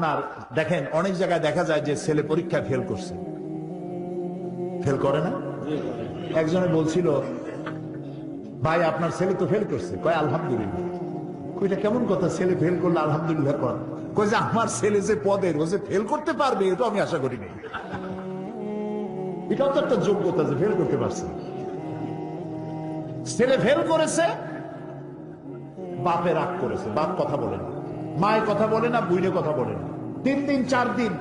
আপনার, দেখেন, অনেক জায়গায় দেখা যায় যে ছেলে পরীক্ষা ফেল করছে। ফেল করে না? একজনে বলছিল, ভাই, আপনার ছেলে তো ফেল করছে। কয়, আলহামদুলিল্লাহ। কইটা কেমন কথা? ছেলে ফেল করলে আলহামদুলিল্লাহ কর। কই যে আমার ছেলে যে পদের ও যে ফেল করতে পারবে এটা আমি আশা করি নাই। এটাও তো একটা যোগ্যতা যে ফেল করতে পারছে। ছেলে ফেল করেছে, বাপে রাগ করেছে। বাপ কথা বলে না। মায়ের কথা বলে না, বুইনে কথা বলে না। তিন দিন, চার দিন।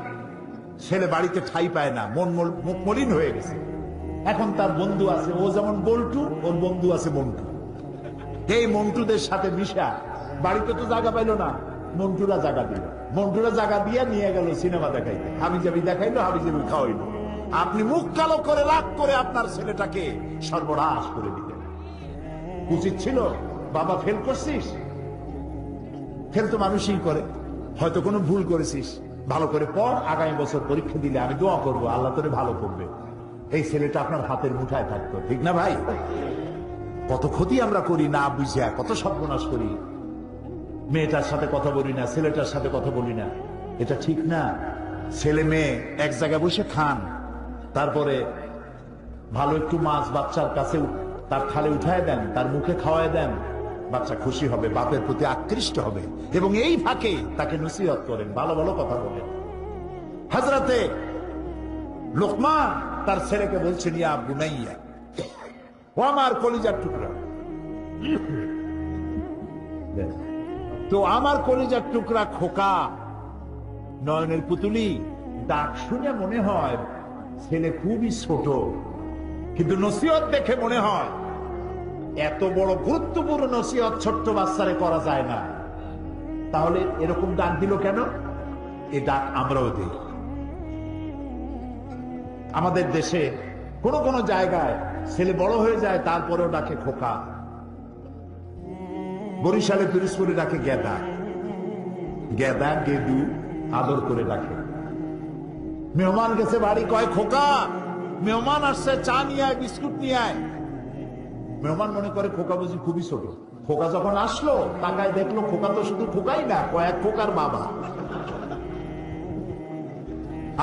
ছেলে বাড়িতে ঠাই পায় না, মন মুখ মলিন হয়ে গেছে। এখন তার বন্ধু আছে, ও যেমন বল্টু, ওর বন্ধু আছে মন্টু। এই মন্টুদের সাথে মিশা। বাড়িতে তো জায়গা পাইলো না, মন্টুরা জায়গা দিল। মন্টুরা জায়গা দিয়ে নিয়ে গেল সিনেমা দেখাইতে। হাবি জাবি দেখাইলো হাবি জাবি খাওয়াইলো। আপনি মুখ কালো করে রাগ করে আপনার ছেলেটাকে সর্বনাশ করে দিলেন। উচিত ছিল, বাবা ফেল করছিস? ফেল তো মানুষই করে। হয়তো কোনো ভুল করেছিস। ভালো করে পড়, আগামী বছর পরীক্ষা দিলে আমি দোয়া করব, আল্লাহ তোরে ভালো করবে। এই ছেলেটা আপনার হাতের মুঠায় থাকতো, ঠিক না ভাই? কত ক্ষতি আমরা করি না বুঝিয়া, কত সর্বনাশ করি। মেয়েটার সাথে কথা বলি না, ছেলেটার সাথে কথা বলি না। এটা ঠিক না? ছেলে মেয়ে এক জায়গায় বসে খান, তারপরে ভালো একটু মাছ বাচ্চার কাছে তার থালে উঠায় দেন, তার মুখে খাওয়ায় দেন। বাচ্চা খুশি হবে, বাপের প্রতি আকৃষ্ট হবে এবং এই ফাঁকে তাকে নসিহত করেন, ভালো ভালো কথা বলেন। হাজরাতে লোকমান তার ছেলেকে বলছেন, ইয়া বুনাইয়া, ও আমার কলিজার টুকরা। তো আমার কলিজার টুকরা খোকা, নয়নের পুতুলি, ডাক শুনে মনে হয় ছেলে খুবই ছোট, কিন্তু নসিহত দেখে মনে হয় এত বড় গুরুত্বপূর্ণ নসিহত ছোট্ট বাচ্চারে করা যায় না। তাহলে এরকম ডাক দিল কেন? এই ডাক আমরাও দিই। আমাদের দেশে কোন কোন জায়গায় ছেলে বড় হয়ে যায়, তারপরেও ডাকে খোকা। বরিশালে পিরিসপুরে ডাকে গেদা। গেদা, গেদু আদর করে ডাকে। মেহমান গেছে বাড়ি, কয় খোকা, মেহমান আসছে, চা নিয়ে বিস্কুট নিয়ে আয়। মেহমান মনে করে খোকা বুঝি খুবই ছোট। খোকা যখন আসলো, তাকায় দেখল খোকা তো শুধু খোকাই না, কয়েক খোকার বাবা।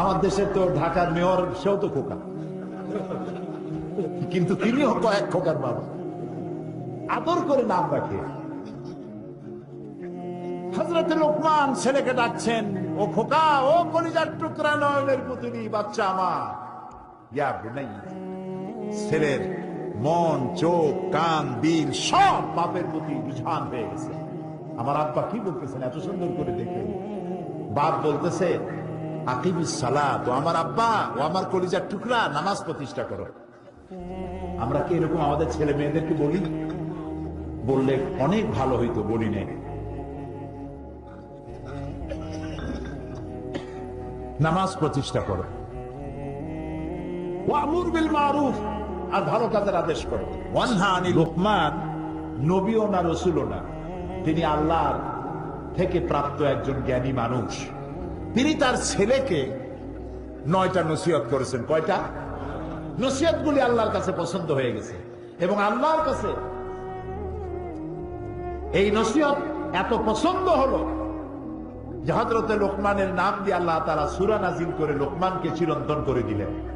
আমার দেশের তো ঢাকার মেয়র, সেও তো খোকা। কিন্তু তিনিও কয়েক খোকার বাবা। আদর করে নাম রাখে। হজরত লোকমান ছেলেকে ডাকছেন, ও খোকা, ও কলিজার টুকরা নয়নের পুতুলি, বাচ্চা আমার। ইয়া বুনাই, ছেলের মন, চোখ, কান দিল সব বাপের প্রতি রুঝান হয়ে গেছে। আমার আব্বা কি বলতেছেন এত সুন্দর করে দেখে? বাপ বলতেছে আমার আব্বা, ও আমার কলিজার টুকরা, নামাজ প্রতিষ্ঠা করো। আমরা কি এরকম আমাদের ছেলে মেয়েদেরকে বলি? বললে অনেক ভালো হইতো, বলি নেই। নামাজ প্রতিষ্ঠা করো। ওয়ামুর বিল মারুফ আর ভালো কাজের আদেশ করো। লোকমান, নবীও না রসুলও না। তিনি আল্লাহর থেকে প্রাপ্ত একজন জ্ঞানী মানুষ। তিনি তার ছেলেকে নয়টা নসিহত করেছেন। কয়টা? নসিহত গুলি আল্লাহর কাছে পছন্দ হয়ে গেছে। এবং আল্লাহর কাছে এই নসিহত এত পছন্দ হলো যে হজরতে লোকমানের নাম দিয়ে আল্লাহ তারা সুরা নাজিল করে লোকমানকে চিরন্তন করে দিলেন।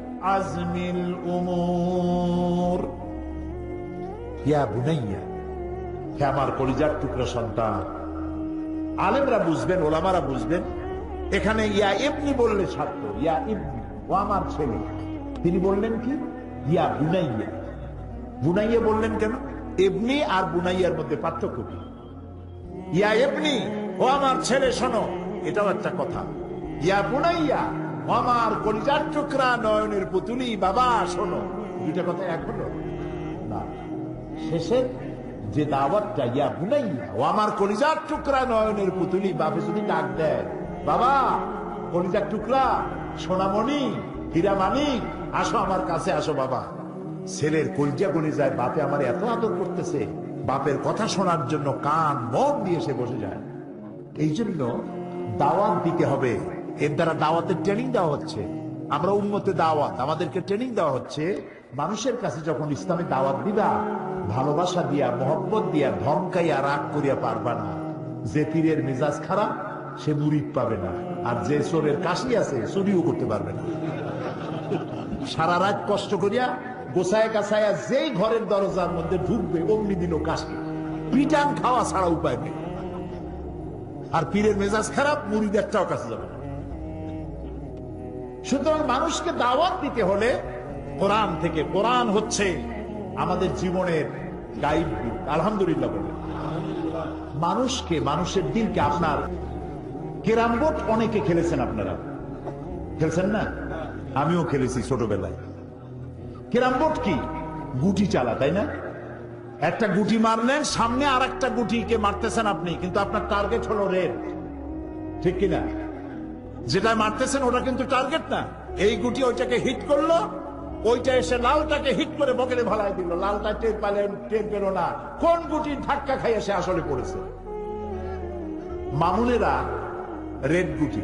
عزم الأمور ইয়া বুনাইয়া হে আমার কলিজার টুকরা সন্তান আলেমরা বুঝবেন ওলামারা বুঝবেন এখানে ইয়া ইবনি বললে ছাত্র ইয়া ইবনি ও আমার ছেলে তিনি বললেন কি ইয়া বুনাইয়া বুনাইয়া বললেন কেন ইবনি আর বুনাইয়ার মধ্যে পার্থক্য কি ইয়া ইবনি ও আমার ছেলে শোনো এটাও একটা কথা ইয়া বুনাইয়া ও আমার কলিজার টুকরা নয়নের পুতুলি, বাবা, শোনো। দুইটা কথা এক হলো, না শেষের যে দাওয়াতটা ইয়া বুনাইয়া ও আমার কলিজার টুকরা নয়নের পুতুলি, বাপে যদি ডাক দেয়, বাবা কলিজার টুকরা সোনামণি হীরা মানিক আসো আমার কাছে, আসো বাবা। ছেলের কলজা গলে যায়, বাপে আমার এত আদর করতেছে, বাপের কথা শোনার জন্য কান মন দিয়ে সে বসে যায়। এই জন্য দাওয়াত দিতে হবে। এর দ্বারা দাওয়াতের ট্রেনিং দেওয়া হচ্ছে। আমরা উন্মতে দাওয়াত, আমাদেরকে ট্রেনিং দেওয়া হচ্ছে। মানুষের কাছে যখন ইসলামে দাওয়াত দিবা, ভালোবাসা দিয়া, মহব্বত দিয়া ধমকাইয়া রাগ করিয়া পারবা না। যে পীরের মেজাজ খারাপ, সে মুরিদ পাবে না। আর যে চোরের কাশি আছে, চুরিও করতে পারবে না। সারা রাত কষ্ট করিয়া গোসায় কাছায়া যেই ঘরের দরজার মধ্যে ঢুকবে অগ্নি দিল কাশি। পিটান খাওয়া ছাড়া উপায় নেই। আর পীরের মেজাজ খারাপ মুড়িদ একটাও কাছে যাবে না। সুতরাং মানুষকে দাওয়াত দিতে হলে কোরআন থেকে, কোরআন হচ্ছে আমাদের জীবনের গাইড আলহামদুলিল্লাহ বলে। মানুষকে, মানুষের দিনকে আপনার কেরাম বোর্ড অনেকে খেলেছেন আপনারা। খেলছেন না? আমিও খেলেছি ছোটবেলায়। কেরাম বোর্ড কি? গুটি চালা, তাই না? একটা গুটি মারলেন, সামনে আর একটা গুটিকে মারতেছেন আপনি, কিন্তু আপনার টার্গেট হলো রেড ঠিক কিনা? যেটা মারতেছেন ওটা কিন্তু টার্গেট না। এই গুটি ওইটাকে হিট করল, ওইটা এসে লালটাকে হিট করে বকেটে ভালাই দিল। লালটা টের পেলেন, টের পেল না। কোন গুটি ধাক্কা খাইয়ে সে আসলে পড়েছে? মামুনেরা রেড গুটি।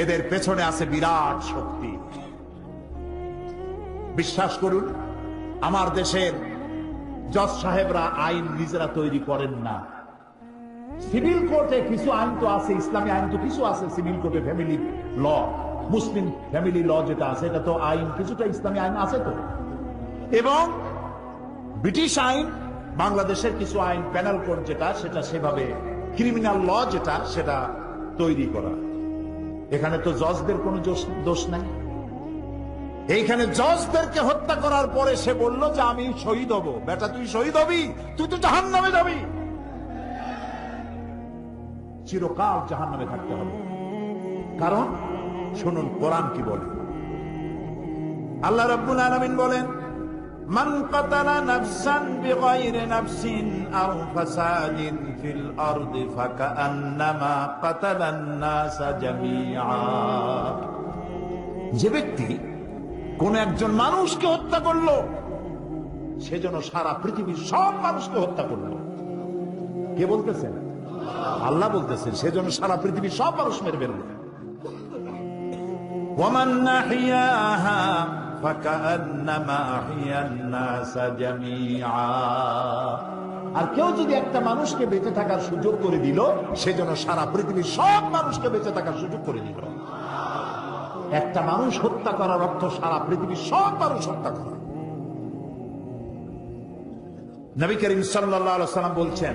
এদের পেছনে আছে বিরাট শক্তি। বিশ্বাস করুন, আমার দেশের জজ সাহেবরা আইন নিজেরা তৈরি করেন না। সিভিল কোর্টে কিছু আইন তো আছে, ইসলামী আইন তো কিছু আছে, সিভিল কোর্টে ফ্যামিলি ল মুসলিম ফ্যামিলি ল যেটা আছে, এটা তো আইন, কিছুটা ইসলামী আইন আছে তো। এবং ব্রিটিশ আইন, বাংলাদেশের কিছু আইন প্যানেল কোড যেটা, সেটা সেভাবে ক্রিমিনাল ল যেটা, সেটা তৈরি করা। এখানে তো জজদের কোনো দোষ- দোষ নাই। এইখানে জজদেরকে হত্যা করার পরে সে বলল যে, আমি শহীদ হব। বেটা, তুই শহীদ হবি? তুই তো জাহান নামে যাবি। চিরকাল জাহান নামে থাকতে হবে। কারণ, শুনুন, কোরআন কি বলে? আল্লাহ রাব্বুল আলামিন বলেন, মান কাতালা নাফসান বিগাইরি নাফসিন আও ফাসাদিন ফিল আরদি ফাকান্নামা কাতালান নাসা জামিআ। যে ব্যক্তি কোন একজন মানুষকে হত্যা করল সেজন্য সারা পৃথিবীর সব মানুষকে হত্যা করল। কে বলতেছেন আল্লাহ বলতেছেন সেজন্য সারা পৃথিবী সব মানুষ মেরে বের আর কেউ যদি একটা মানুষকে বেঁচে থাকার সুযোগ করে দিল সেজন্য সারা পৃথিবীর সব মানুষকে বেঁচে থাকার সুযোগ করে দিল। একটা মানুষ হত্যা করার অর্থ সারা পৃথিবীর সব মানুষ হত্যা করা। নবী করিম সাল্লাম বলছেন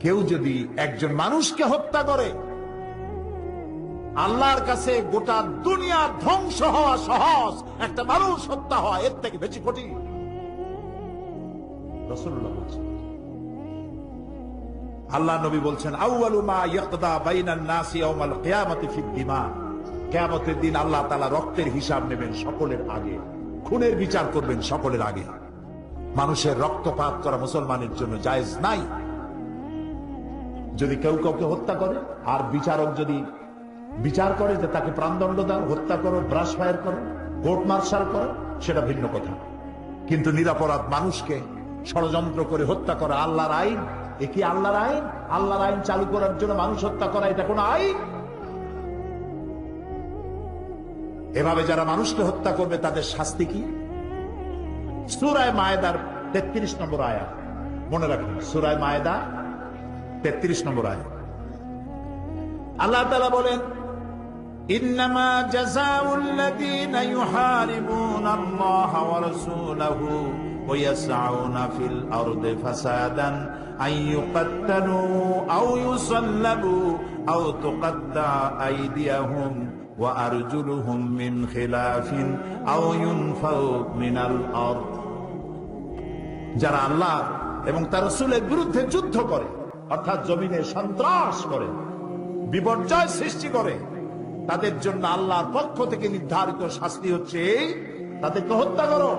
কেউ যদি একজন মানুষকে হত্যা করে, আল্লাহর কাছে গোটা দুনিয়া ধ্বংস হওয়া সহজ একটা মানুষ হত্যা হওয়া এর থেকে বেশি কঠিন। আল্লাহ নবী বলছেন কিয়ামতের দিন আল্লাহ তালা রক্তের হিসাব নেবেন সকলের আগে, খুনের বিচার করবেন সকলের আগে। মানুষের রক্তপাত করা মুসলমানের জন্য জায়েজ নাই। যদি কেউ কাউকে হত্যা করে, আর বিচারক যদি বিচার করে যে তাকে প্রাণদণ্ড দাও, হত্যা করো ব্রাশ ফায়ার করো কোর্ট মার্শাল করো, সেটা ভিন্ন কথা। কিন্তু নিরাপরাধ মানুষকে ষড়যন্ত্র করে হত্যা করা আল্লাহর আইন, এ কি আল্লাহর আইন? আল্লাহর আইন চালু করার জন্য মানুষ হত্যা করা, এটা কোন আইন? এভাবে যারা মানুষকে হত্যা করবে, তাদের শাস্তি কি? সুরায় মায়েদার তেত্রিশ নম্বর আয়া মনে রাখুন, সুরায় মায়েদা তেত্রিশ নম্বর আয়া আল্লাহ তালা বলেন إنما جزاء الذين يحاربون الله ورسوله ويسعون في الأرض فسادا أن يقتلوا أو يصلبوا أو تقطع أيديهم وأرجلهم من خلاف أو ينفوا من الأرض যারা আল্লাহ এবং তার রসুলের বিরুদ্ধে যুদ্ধ করে অর্থাৎ জমিনে সন্ত্রাস করে, বিপর্যয় সৃষ্টি করে, তাদের জন্য আল্লাহর পক্ষ থেকে নির্ধারিত শাস্তি হচ্ছে তাদেরকে হত্যা করো।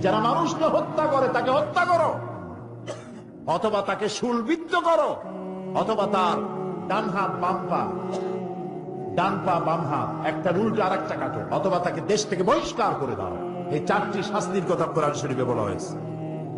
যারা মানুষকে হত্যা করে, তাকে হত্যা করো। অথবা তাকে শুলবিদ্ধ করো, অথবা তার ডান হাত, বাম পা, ডান পা, বাম হাত, একটা উল্টো আর একটা কাটো, অথবা তাকে দেশ থেকে বহিষ্কার করে দাও। এই চারটি শাস্তির কথা কোরআন শরীফে বলা হয়েছে।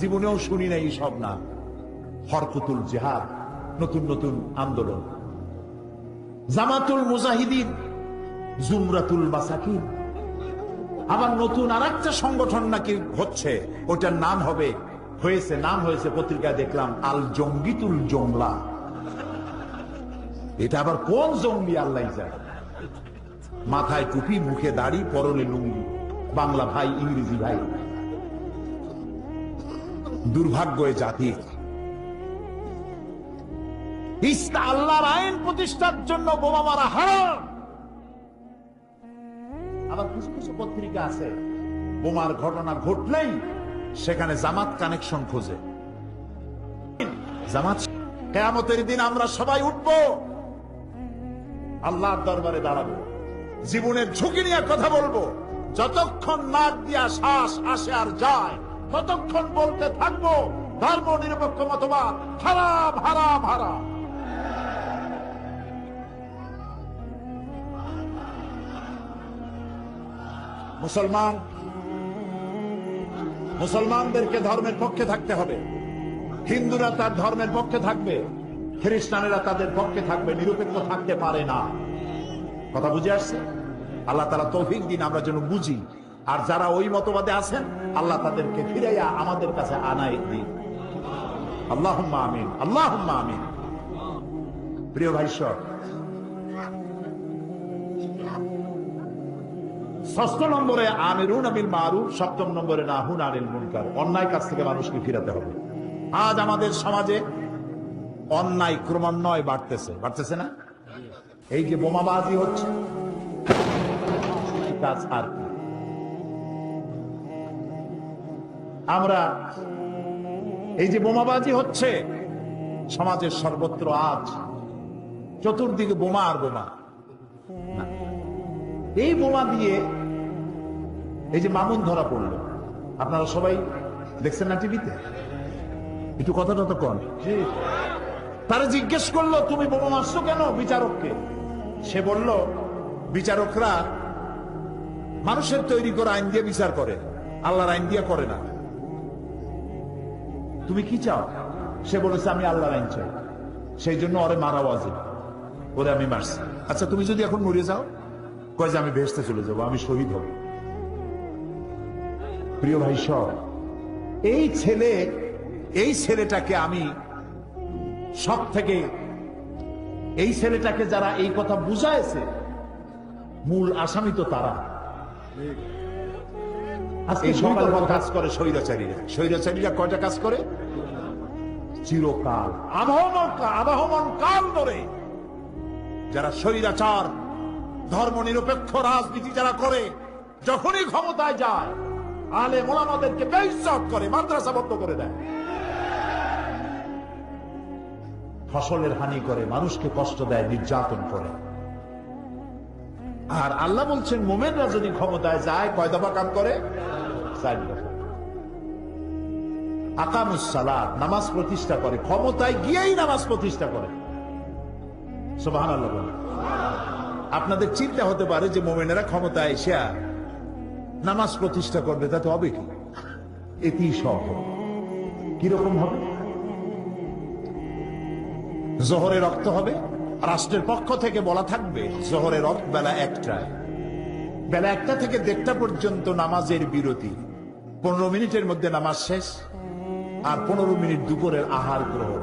জীবনেও শুনি নাই সব না। হরকুতুল জেহাদ, নতুন নতুন আন্দোলন। জামাতুল মুজাহিদিন, জুমরাতুল মাসাকিন। আবার নতুন আর একটা সংগঠন নাকি হচ্ছে, ওটার নাম হবে, হয়েছে, নাম হয়েছে পত্রিকায় দেখলাম, আল জঙ্গিতুল জংলা। এটা আবার কোন জঙ্গি আল্লাহ যায় মাথায় টুপি, মুখে দাড়ি, পরনে লুঙ্গি। বাংলা ভাই, ইংরেজি ভাই। দুর্ভাগ্য জাতি আল্লাহর আইন প্রতিষ্ঠার জন্য বোমা মারা হারাম। আবার কিছু কিছু পত্রিকা আছে, বোমার ঘটনা ঘটলেই সেখানে জামাত কানেকশন খোঁজে। জামাত কেয়ামতের দিন আমরা সবাই উঠব, আল্লাহর দরবারে দাঁড়াবো, জীবনের ঝুঁকি নিয়ে কথা বলব, যতক্ষণ নাক দিয়া শ্বাস আসে আর যায় ততক্ষণ বলতে থাকব, ধর্ম নিরপেক্ষ মতবাদ হারাম হারাম হারাম মুসলমান, মুসলমানদেরকে ধর্মের পক্ষে থাকতে হবে। হিন্দুরা তার ধর্মের পক্ষে থাকবে, খ্রিস্টানেরা তাদের পক্ষে থাকবে, নিরপেক্ষ থাকতে পারে না। কথা বুঝে আসছে? আল্লাহ তারা তৌফিক দিন, আমরা যেন বুঝি। আর যারা ওই মতবাদে আছেন, আল্লাহ তাদেরকে ফিরাইয়া আমাদের কাছে আনাই দিন। আল্লাহ আমিন আল্লাহ আমিন। প্রিয় ভাই ষষ্ঠ নম্বরে আমিরুন আবিল মারুফ, সপ্তম নম্বরে নাহুন আনিল মুনকার। অন্যায় কাছ থেকে মানুষকে ফিরাতে হবে। আজ আমাদের সমাজে অন্যায় ক্রমান্বয়ে বাড়তেছে। বাড়তেছে না? এই যে বোমাবাজি হচ্ছে কাজ আর কি? আমরা এই যে বোমাবাজি হচ্ছে সমাজের সর্বত্র আজ চতুর্দিকে বোমা আর বোমা। এই বোমা দিয়ে এই যে মামুন ধরা পড়ল আপনারা সবাই দেখছেন না টিভিতে? একটু কথাটা তো কন। তারা জিজ্ঞেস করল তুমি বোমা মারছো কেন বিচারককে? সে বলল বিচারকরা মানুষের তৈরি করা আইন দিয়ে বিচার করে আল্লাহর আইন দিয়ে করে না। তুমি কি চাও? সে বলেছে, আমি আল্লাহর আইন চাই। সেই জন্য ওরে মারা ওয়াজিব। ওরে আমি মারছি। আচ্ছা তুমি যদি এখন মরে যাও, কয় যে আমি ভেসতে চলে যাব, আমি শহীদ হব। প্রিয় ভাই সব এই ছেলে, এই ছেলেটাকে আমি সব থেকে এই ছেলেটাকে যারা এই কথা বুঝাইছে, মূল আসামি তো তারা। আজকে সকাল কাজ করে স্বৈরাচারীরা। স্বৈরাচারীরা কয়টা কাজ করে? চিরকাল। আবহমান আবহমান কাল ধরে যারা স্বৈরাচার ধর্ম নিরপেক্ষ রাজনীতি যারা করে যখনই ক্ষমতায় যায় আলে মোলামাদেরকে বেইজ্জত করে মাদ্রাসা বন্ধ করে দেয়। ফসলের হানি করে মানুষকে কষ্ট দেয় নির্যাতন করে। আর আল্লাহ বলছেন, মোমেনরা যদি ক্ষমতায় যায়, কয় দফা কাম করে? চার নামাজ প্রতিষ্ঠা করে। ক্ষমতায় গিয়েই নামাজ প্রতিষ্ঠা করে। আপনাদের চিন্তা হতে পারে যে মোমেনেরা ক্ষমতায় এসে নামাজ প্রতিষ্ঠা করবে, তাতে হবে কি? এটি সব কীরকম হবে? জোহরে রক্ত হবে? রাষ্ট্রের পক্ষ থেকে বলা থাকবে, জোহরের অফ বেলা একটায়। বেলা একটা থেকে দেড়টা পর্যন্ত নামাজের বিরতি। পনেরো মিনিটের মধ্যে নামাজ শেষ আর পনেরো মিনিট দুপুরের আহার গ্রহণ।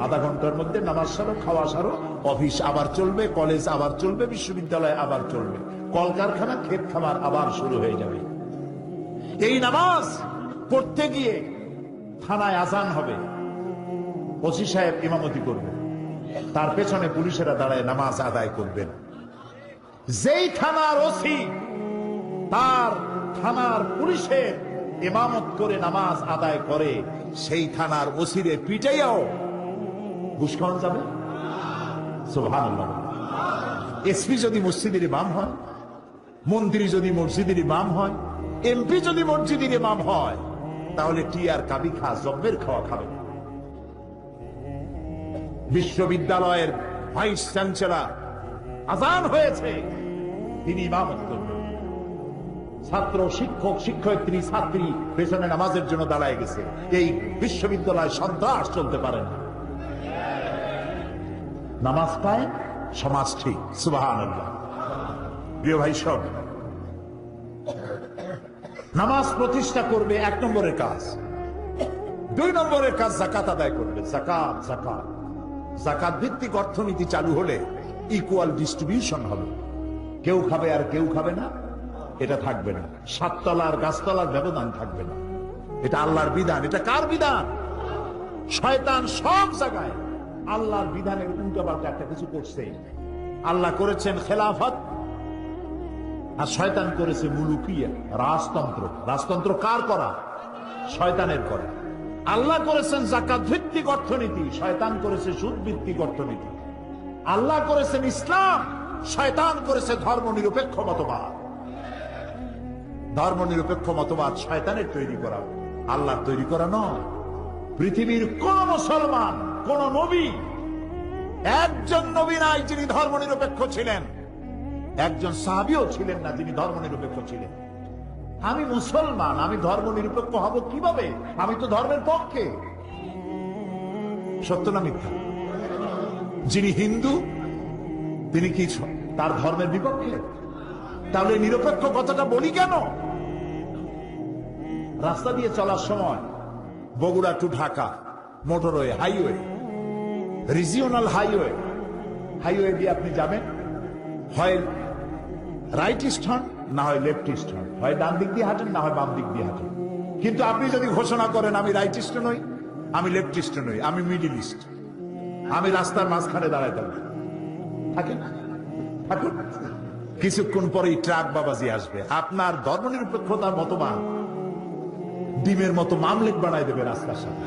আধা ঘণ্টার মধ্যে নামাজ সারো, খাওয়া সারো, অফিস আবার চলবে, কলেজ আবার চলবে, বিশ্ববিদ্যালয় আবার চলবে। কলকারখানা, ক্ষেত খামার আবার শুরু হয়ে যাবে। এই নামাজ পড়তে গিয়ে থানায় আজান হবে। ওসি সাহেব ইমামতি করবে তার পেছনে পুলিশেরা দাঁড়ায় নামাজ আদায় করবেন। যেই থানার ওসি তার থানার পুলিশের ইমামত করে নামাজ আদায় করে, সেই থানার ওসিরে পিটাইয়াও ঘুষ যাবে? এসপি যদি মসজিদের ইমাম হয়, মন্ত্রী যদি মসজিদের ইমাম হয়, এমপি যদি মসজিদের ইমাম হয়, তাহলে টিয়ার কাবি খা জব্বের খাওয়া খাবে। বিশ্ববিদ্যালয়ের ভাইস চ্যান্সেলর আজান হয়েছে। তিনি ছাত্র, শিক্ষক, শিক্ষয়িত্রী, ছাত্রী পেছনে নামাজের জন্য দাঁড়ায় গেছে। এই বিশ্ববিদ্যালয় সন্ত্রাস চলতে পারে না। নামাজ পায়, সমাজ ঠিক। সুবাহান প্রিয় ভাই, সব। নামাজ প্রতিষ্ঠা করবে এক নম্বরের কাজ। দুই নম্বরের কাজ জাকাত আদায় করবে। জাকাত জাকাত। জাকাত ভিত্তিক অর্থনীতি চালু হলে ইকুয়াল ডিস্ট্রিবিউশন হবে। কেউ খাবে আর কেউ খাবে না, এটা থাকবে না। সাততলা আর গাছতলার ব্যবধান থাকবে না। এটা আল্লাহর বিধান। এটা কার বিধান? শয়তান সব জায়গায় আল্লাহর বিধানের উল্টোপাল্টা একটা কিছু করছে। আল্লাহ করেছেন খেলাফত, আর শয়তান করেছে মুলুকিয়া, রাজতন্ত্র। রাজতন্ত্র কার করা? শয়তানের করা। আল্লাহ করেছেন জাকাত ভিত্তিক অর্থনীতি, শয়তান করেছে সুদ ভিত্তিক অর্থনীতি। আল্লাহ করেছেন ইসলাম, শয়তান করেছে ধর্ম নিরপেক্ষ মতবাদ। ধর্ম নিরপেক্ষ মতবাদ শয়তানের তৈরি করা আল্লাহ তৈরি করা নয়। পৃথিবীর কোন মুসলমান, কোন নবী, একজন নবী নাই যিনি ধর্ম নিরপেক্ষ ছিলেন। একজন সাহাবিও ছিলেন না যিনি ধর্ম নিরপেক্ষ ছিলেন। আমি মুসলমান, আমি ধর্ম নিরপেক্ষ হব কীভাবে? আমি তো ধর্মের পক্ষে। সত্য না মিথ্যা? যিনি হিন্দু, তিনি কি তার ধর্মের বিপক্ষে? তাহলে নিরপেক্ষ কথাটা বলি কেন? রাস্তা দিয়ে চলার সময় Bogura to Dhaka, motorway, highway, regional highway. Highway দিয়ে আপনি যাবেন। হয় রাইট স্টার্ন না হয় লেফট স্টার্ন হয় ডান দিক দিয়ে হাঁটেন, না হয় বাম দিক দিয়ে হাঁটেন। কিন্তু আপনি যদি ঘোষণা করেন, আমি রাইট ইস্ট নই, আমি লেফট ইস্ট নই, আমি মিডিল ইস্ট আমি রাস্তার মাঝখানে দাঁড়ায় থাকব থাকেন? থাকুন। কিছুক্ষণ পরেই ট্রাক বাবাজি আসবে। আপনার ধর্মনিরপেক্ষতার মতবাদ, ডিমের মতো মামলেট বানায় দেবে রাস্তার সামনে।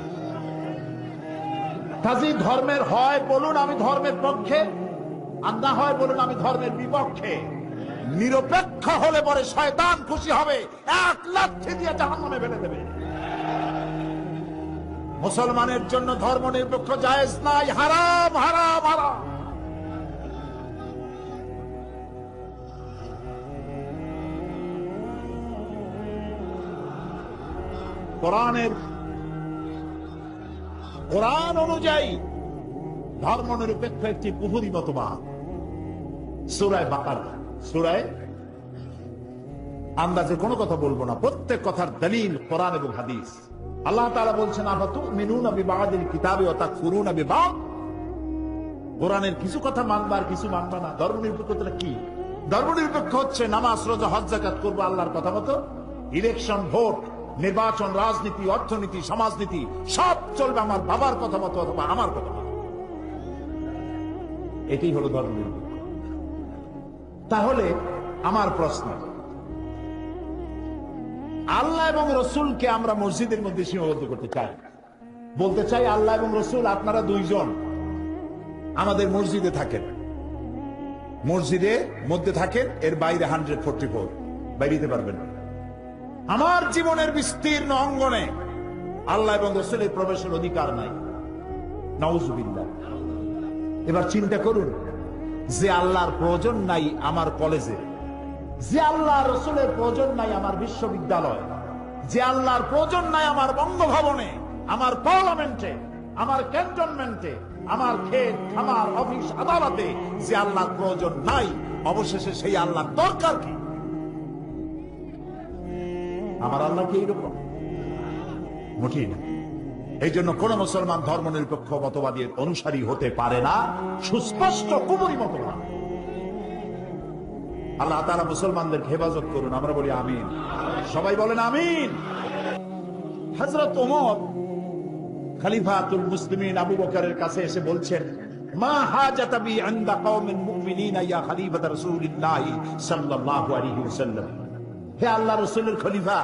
কাজী ধর্মের হয় বলুন আমি ধর্মের পক্ষে, আর না হয় বলুন আমি ধর্মের বিপক্ষে। নিরপেক্ষ হলে পরে শয়তান খুশি হবে। এক লাঠি দিয়ে জাহান্নামে ফেলে দেবে। মুসলমানের জন্য ধর্ম নিরপেক্ষ জায়েজ নাই। হারাম হারাম হারাম। কোরআনের কোরআন অনুযায়ী ধর্ম নিরপেক্ষ একটি কুহুরি মতবাদ সুরায় বাকার। সুরায়? আন্দাজে কোনো কথা বলব না। প্রত্যেক কথার দলিল কোরআন এবং হাদিস। আল্লাহ তাআলা বলছেন কোরআনের কিছু কথা মানবার কিছু মানবা না। ধর্ম নিরপেক্ষতা কি? ধর্ম নিরপেক্ষ হচ্ছে নামাজ, রোজা, হজ জাকাত করব আল্লাহর কথা মতো। ইলেকশন, ভোট, নির্বাচন, রাজনীতি, অর্থনীতি, সমাজনীতি, সব চলবে আমার বাবার কথা মতো অথবা আমার কথা মতো। এটাই হলো ধর্ম নিরপেক্ষ তাহলে আমার প্রশ্ন। আল্লাহ এবং রসুলকে আমরা মসজিদের মধ্যে সীমাবদ্ধ করতে চাই। বলতে চাই আল্লাহ এবং রসুল আপনারা দুইজন আমাদের মসজিদে থাকেন। মসজিদে মধ্যে থাকেন, এর বাইরে হান্ড্রেড ফোর্টি ফোর বাইরে পারবেন আমার জীবনের বিস্তীর্ণ অঙ্গনে আল্লাহ এবং রসুলের প্রবেশের অধিকার নাই। নওজুবিল্লাহ এবার চিন্তা করুন যে আল্লাহর প্রয়োজন নাই আমার কলেজে। যে আল্লাহ রসুলের প্রয়োজন নাই আমার বিশ্ববিদ্যালয়। যে আল্লাহর প্রয়োজন নাই আমার বঙ্গভবনে, আমার পার্লামেন্টে, আমার ক্যান্টনমেন্টে, আমার ক্ষেত খামার, অফিস, আদালতে যে আল্লাহর প্রয়োজন নাই, অবশেষে সেই আল্লাহর দরকার কি? আমার আল্লাহ কি এইরকম? মোটেই না। এই জন্য কোন মুসলমান ধর্ম নিরপেক্ষ মতবাদীর অনুসারী হতে পারে না, সুস্পষ্ট কুমরি মতবাদ আল্লাহ তারা মুসলমানদের হেফাজত করুন, আমরা বলি আমিন। সবাই বলেন আমিন। হজরত ওমর খলিফাতুল মুসলিমিন আবু বকরের কাছে এসে বলছেন, মা হাজাতাবি আনদা কওমিন মুমিনিনা ইয়া খলিফাত সাল্লাল্লাহু আলাইহি ওয়াসাল্লাম। হে আল্লাহ রাসূলের খলিফা,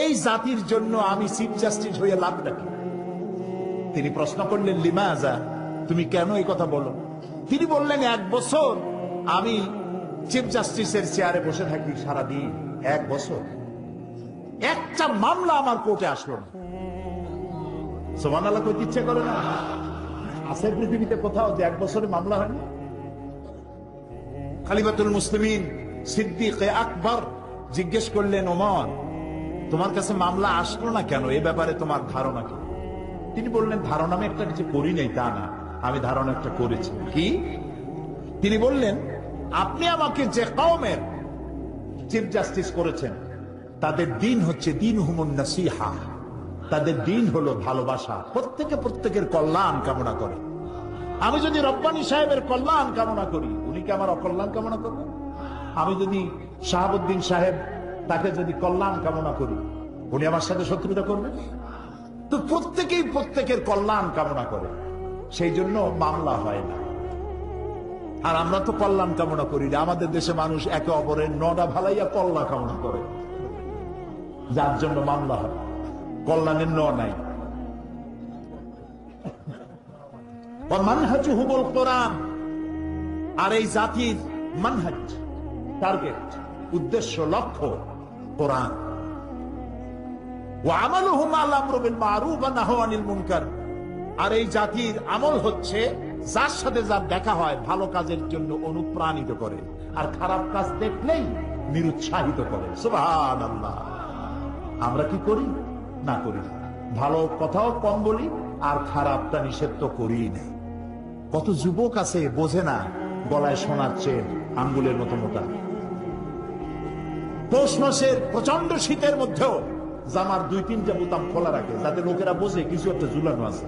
এই জাতির জন্য আমি চিফ জাস্টিস হয়ে লাভ রাখি তিনি প্রশ্ন করলেন, লিমাজা, তুমি কেন এই কথা বলো? তিনি বললেন, এক বছর আমি চিফ জাস্টিসের চেয়ারে বসে থাকি সারাদিন, এক বছর। একটা মামলা আমার কোর্টে আসলো না। সোমান আল্লাহ করতে ইচ্ছে করে না। আছে পৃথিবীতে কোথাও যে এক বছরে মামলা হয়নি? খালিবাতুল মুসলিমিন সিদ্দিক আকবর জিজ্ঞেস করলেন, ওমর, তোমার কাছে মামলা আসলো না কেন? এ ব্যাপারে তোমার ধারণা কি? তিনি বললেন, ধারণা আমি একটা কিছু করি নাই, তা না। আমি ধারণা একটা করেছি। কি? তিনি বললেন, আপনি আমাকে যে কওমের চিফ জাস্টিস করেছেন, তাদের দিন হচ্ছে দিন হুমুন তাদের দিন হলো ভালোবাসা। প্রত্যেকে প্রত্যেকের কল্যাণ কামনা করে। আমি যদি রব্বানি সাহেবের কল্যাণ কামনা করি, উনি কি আমার অকল্যাণ কামনা করবেন? আমি যদি শাহাবুদ্দিন সাহেব তাকে যদি কল্যাণ কামনা করি, উনি আমার সাথে শত্রুতা করবেন? তো প্রত্যেকেই প্রত্যেকের কল্যাণ কামনা করে। সেই জন্য মামলা হয় না। আর আমরা তো কল্যাণ কামনা করি না। আমাদের দেশে মানুষ একে অপরের নডা ভালাইয়া কল্যাণ কামনা করে। যার জন্য মামলা হয়। কল্যাণের ন নাই। মানহাজ হুবল কোরআন। আর এই জাতির মানহাজ। টার্গেট, উদ্দেশ্য, লক্ষ্য কোরআন। আর এই জাতির আমল হচ্ছে যার সাথে যার দেখা হয়, ভালো কাজের জন্য অনুপ্রাণিত করে। আর খারাপ কাজ দেখলেই নিরুৎসাহিত করে। আমরা কি করি? না করি ভালো কথাও কম বলি, আর খারাপটা নিষেধ তো করি না। কত যুবক আছে, বোঝে না, গলায় শোনার চেন, আঙ্গুলের মতো মোটা। পৌষ মাসের প্রচণ্ড শীতের মধ্যেও জামার দুই তিনটা বোতাম খোলা রাখে, যাতে লোকেরা বোঝে কিছু একটা ঝুলানো আছে।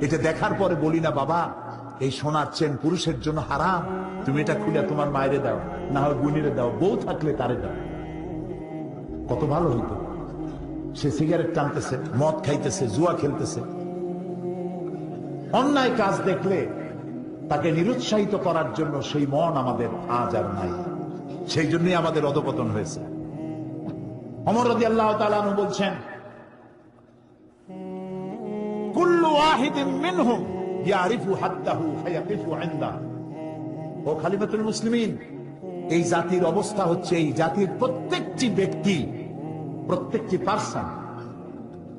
এটা দেখার পরে বলি না, বাবা, এই সোনার চেন পুরুষের জন্য হারাম। তুমি এটা খুলে তোমার মায়েরে দাও না হয় গুনিরে দাও, বউ থাকলে তারে দাও। কত ভালো হইতো। সে সিগারেট টানতেছে, মদ খাইতেছে, জুয়া খেলতেছে। অন্যায় কাজ দেখলে তাকে নিরুৎসাহিত করার জন্য সেই মন আমাদের আজ আর নাই। সেই জন্যই আমাদের অধপতন হয়েছে। অমর আল্লাহ তালু বলছেন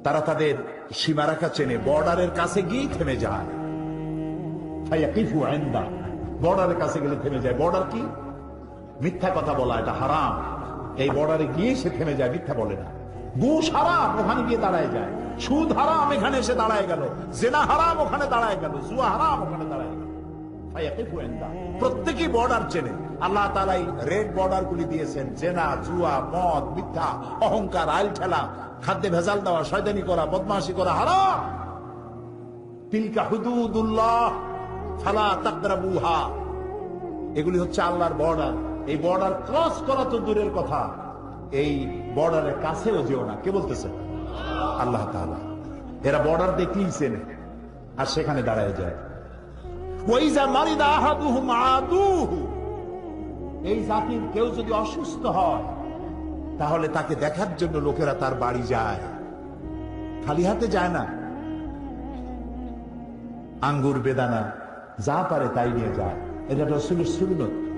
তারা তাদের চেনে, বর্ডারের কাছে গিয়ে থেমে যায়। কাছে গেলে থেমে যায়। বর্ডার কি? মিথ্যা কথা বলা, এটা হারাম। এই বর্ডারে গিয়ে সে থেমে যায়, মিথ্যা বলে না। ঘুষ হারাম ওখানে গিয়ে দাঁড়ায় যায়। সুদ হারাম, এখানে এসে দাঁড়ায় গেল। জেনা হারাম, ওখানে দাঁড়ায় গেল। জুয়া হারাম, ওখানে দাঁড়ায় গেল। প্রত্যেকেই বর্ডার চেনে। আল্লাহ তালাই রেড বর্ডার গুলি দিয়েছেন। জেনা, জুয়া, মদ, মিথ্যা, অহংকার, আইল ঠেলা, খাদ্যে ভেজাল দেওয়া, শয়তানি করা, বদমাশি করা, হারাম। তিলকা হুদুদুল্লাহ, ফালা তাকরাবুহা। এগুলি হচ্ছে আল্লাহর বর্ডার এই বর্ডার ক্রস করা তো দূরের কথা। এই বর্ডারের কাছেও যেও না। কে বলতেছে? আল্লাহ তাআলা। এরা বর্ডার দেখলেই চেনে, আর সেখানে দাঁড়ায় যায়। এই জাতির কেউ যদি অসুস্থ হয়, তাহলে তাকে দেখার জন্য লোকেরা তার বাড়ি যায়। খালি হাতে যায় না। আঙ্গুর বেদানা যা পারে তাই নিয়ে যায়। এটা রসুলের সুন্নত।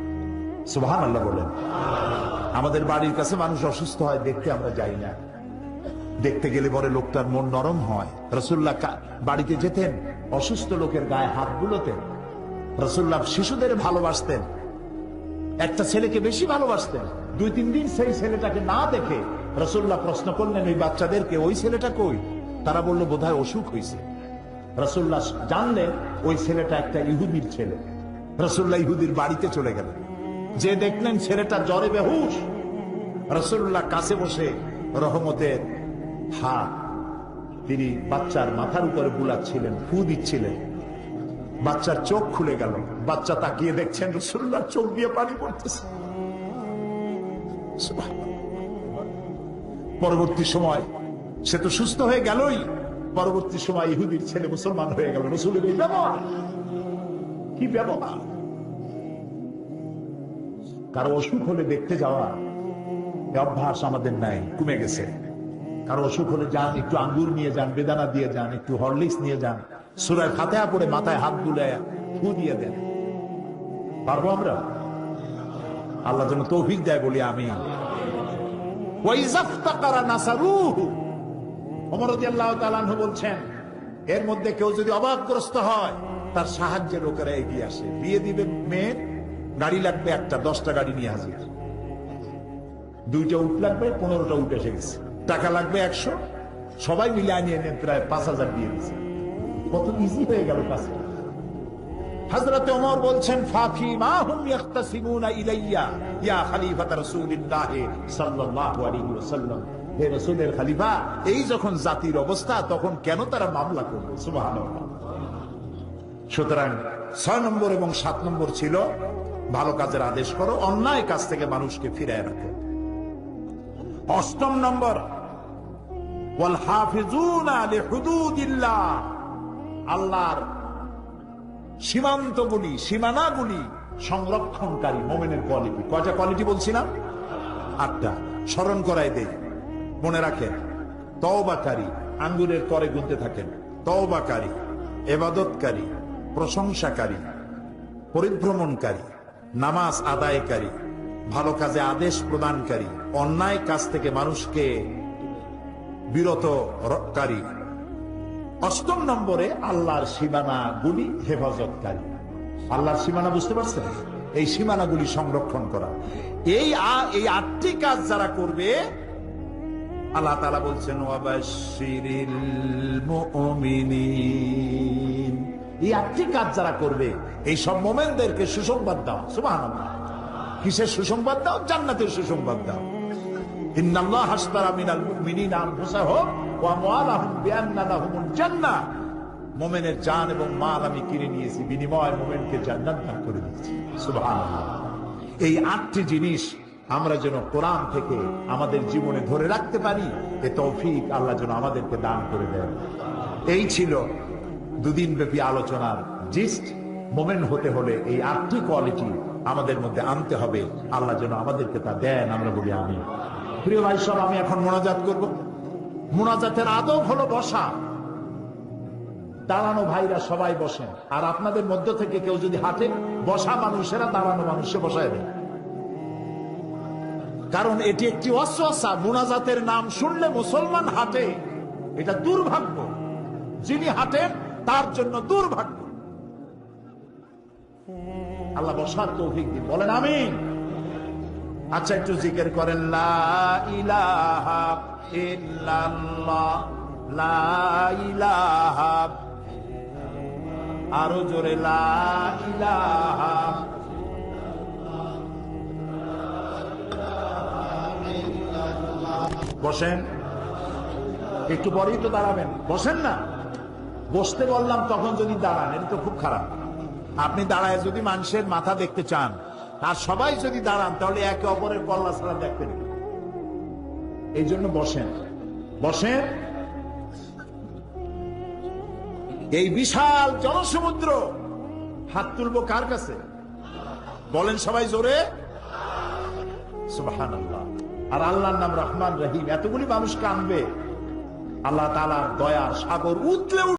সুবহান আল্লাহ বলেন। আমাদের বাড়ির কাছে মানুষ অসুস্থ হয়, দেখতে আমরা যাই না। দেখতে গেলে পরে লোকটার মন নরম হয়। রসুল্লাহ বাড়িতে যেতেন, অসুস্থ লোকের গায়ে হাত বুলোতেন। রসুল্লাহ শিশুদের ভালোবাসতেন। একটা ছেলেকে বেশি ভালোবাসতেন। দুই, তিন দিন সেই ছেলেটাকে না দেখে রসুল্লাহ প্রশ্ন করলেন, ওই বাচ্চাদেরকে, ওই ছেলেটা কই? তারা বলল, বোধহয় অসুখ হয়েছে রসুল্লাহ জানলেন, ওই ছেলেটা একটা ইহুদির ছেলে। রসুল্লাহ ইহুদির বাড়িতে চলে গেলেন। যে দেখলেন ছেলেটা জ্বরে বেহুশ রসুল্লাহ কাছে বসে রহমতের হাত তিনি বাচ্চার মাথার উপরে বুলাচ্ছিলেন, ফু দিচ্ছিলেন। বাচ্চার চোখ খুলে গেল। বাচ্চা তাকিয়ে দেখছেন রসুল্লাহ চোখ দিয়ে পানি পড়তেছে। পরবর্তী সময় সে তো সুস্থ হয়ে গেলই। পরবর্তী সময় ইহুদির ছেলে মুসলমান হয়ে গেল। রসুলের এই ব্যবহার। কি ব্যবহার? কারও অসুখ হলে দেখতে যাওয়া অভ্যাস আমাদের নাই, কমে গেছে। কারও অসুখ হলে যান, একটু আঙ্গুর নিয়ে যান, বেদানা দিয়ে যান, একটু হরলিক্স নিয়ে যান সুরায় ফাতেহা পড়ে মাথায় হাত বুলে ফু দিয়ে দেন। পারব আমরা? আল্লাহ যেন তৌফিক দেয় বলি আমি বলছেন, এর মধ্যে কেউ যদি অবাকগ্রস্ত হয়, তার সাহায্যে লোকেরা এগিয়ে আসে। বিয়ে দিবে মেয়ে গাড়ি লাগবে একটা, দশটা গাড়ি নিয়ে হাজির। দুইটা উঠ লাগবে, পনেরোটা উঠ এসে গেছে। টাকা লাগবে একশো, সবাই মিলে আনিয়ে নেন, প্রায় পাঁচ হাজার দিয়ে দিচ্ছে কত ইজি হয়ে গেল কাজটা ওমর বলছেন, ফাফি মা হুম ইলাইয়া, ইয়া খলিফাত রাসূলিল্লাহ সাল্লাল্লাহু আলাইহি ওয়াসাল্লাম। হে রাসূলের খলিফা, এই যখন জাতির অবস্থা, তখন কেন তারা মামলা করবে সুবহানাল্লাহ। সুতরাং ছয় নম্বর এবং সাত নম্বর ছিল ভালো কাজের আদেশ করো, অন্যায় কাজ থেকে মানুষকে ফিরায় রাখো। অষ্টম নম্বর আল্লাহর সীমান্তগুলি, সীমানাগুলি সংরক্ষণকারী মোমেনের কোয়ালিটি। কয়টা কোয়ালিটি বলছিলাম? আটটা। স্মরণ করাই দেই। মনে রাখেন, তওবাকারী আঙ্গুরের করে গুনতে থাকেন। তওবাকারী, এবাদতকারী, প্রশংসাকারী, পরিভ্রমণকারী। নামাজ আদায়কারী, ভালো কাজে আদেশ প্রদানকারী, অন্যায় কাজ থেকে মানুষকে বিরত বিরতকারী অষ্টম নম্বরে আল্লাহর সীমানা গুলি হেফাজতকারী। আল্লাহর সীমানা বুঝতে পারছেন? এই সীমানাগুলি সংরক্ষণ করা। এই এই আটটি কাজ যারা করবে, আল্লাহ তালা বলছেন, ওয়াবাশশিরিল মুমিনিন। এই আটটি কাজ যারা করবে এই সব মোমেনদেরকে সুসংবাদ দাও, সুবহানাল্লাহ। কিসের সুসংবাদ দাও? জান্নাতের সুসংবাদ দাও। ইন্নাল্লাহ মোমেনের জান এবং মাল আমি কিনে নিয়েছি, বিনিময় মোমেনকে জান্নাত দান করে দিয়েছি। এই আটটি জিনিস আমরা যেন কোরআন থেকে আমাদের জীবনে ধরে রাখতে পারি, এ তৌফিক আল্লাহ যেন আমাদেরকে দান করে দেন। এই ছিল দুদিন ব্যাপী আলোচনার জিস্ট মোমেন্ট হতে হলে এই আটটি কোয়ালিটি আমাদের মধ্যে আনতে হবে। আল্লাহ যেন আমাদেরকে তা দেন, আমরা বলি আমি প্রিয় ভাই সব আমি এখন মোনাজাত করব। মোনাজাতের আদব হলো বসা। দাঁড়ানো ভাইরা সবাই বসেন। আর আপনাদের মধ্য থেকে কেউ যদি হাঁটে, বসা মানুষেরা দাঁড়ানো মানুষে বসায় দেয় কারণ এটি একটি অশ্বাসা মুনাজাতের নাম শুনলে মুসলমান হাঁটে। এটা দুর্ভাগ্য। যিনি হাঁটেন তার জন্য দুর্ভাগ্য। আল্লাহ বসার তৌফিক দিন। বলেন আমি আচ্ছা একটু জিকির করেন। লা লা আরও জোরে, লা বসেন। একটু পরেই তো দাঁড়াবেন। বসেন না। বসতে বললাম, তখন যদি দাঁড়ান, এটা তো খুব খারাপ। আপনি দাঁড়ায় যদি মানুষের মাথা দেখতে চান, আর সবাই যদি দাঁড়ান, তাহলে একে অপরের কল্লা ছাড়া দেখতে নেই এই জন্য বসেন। বসেন। এই বিশাল জনসমুদ্র হাত তুলবো কার কাছে? বলেন সবাই জোরে। আর আল্লাহর নাম রহমান রহিম। এতগুলি মানুষ কানবে আল্লাহ তালার দয়া সাগর উতলে